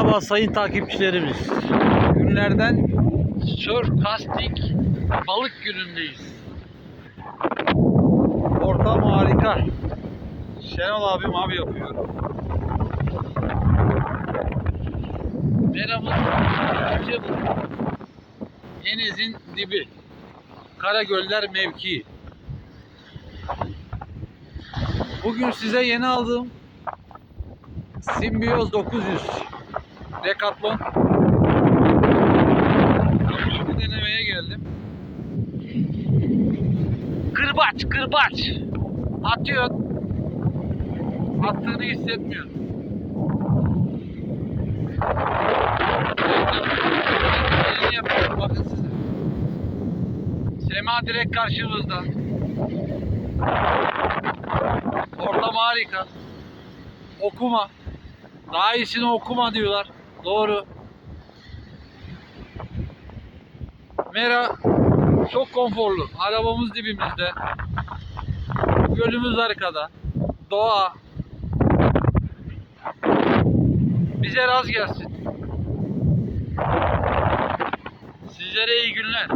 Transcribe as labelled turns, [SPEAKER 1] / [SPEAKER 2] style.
[SPEAKER 1] Merhaba sayın takipçilerimiz. Günlerden surf casting balık günündeyiz. Ortam harika. Şenol abim abi yapıyor. İkinci Denizin dibi. Karagöller mevkii. Bugün size yeni aldığım Simbiyoz 900 Decathlon Bunu denemeye geldim. Kırbaç, kırbaç. Atıyor. Attığını hissetmiyor. Bakın size. Sema direkt karşımızda. Ortam harika. Okuma. Daha iyisini okuma diyorlar. Doğru. Mera çok konforlu. Arabamız dibimizde. Gölümüz arkada. Doğa. Bize raz gelsin. Sizlere iyi günler.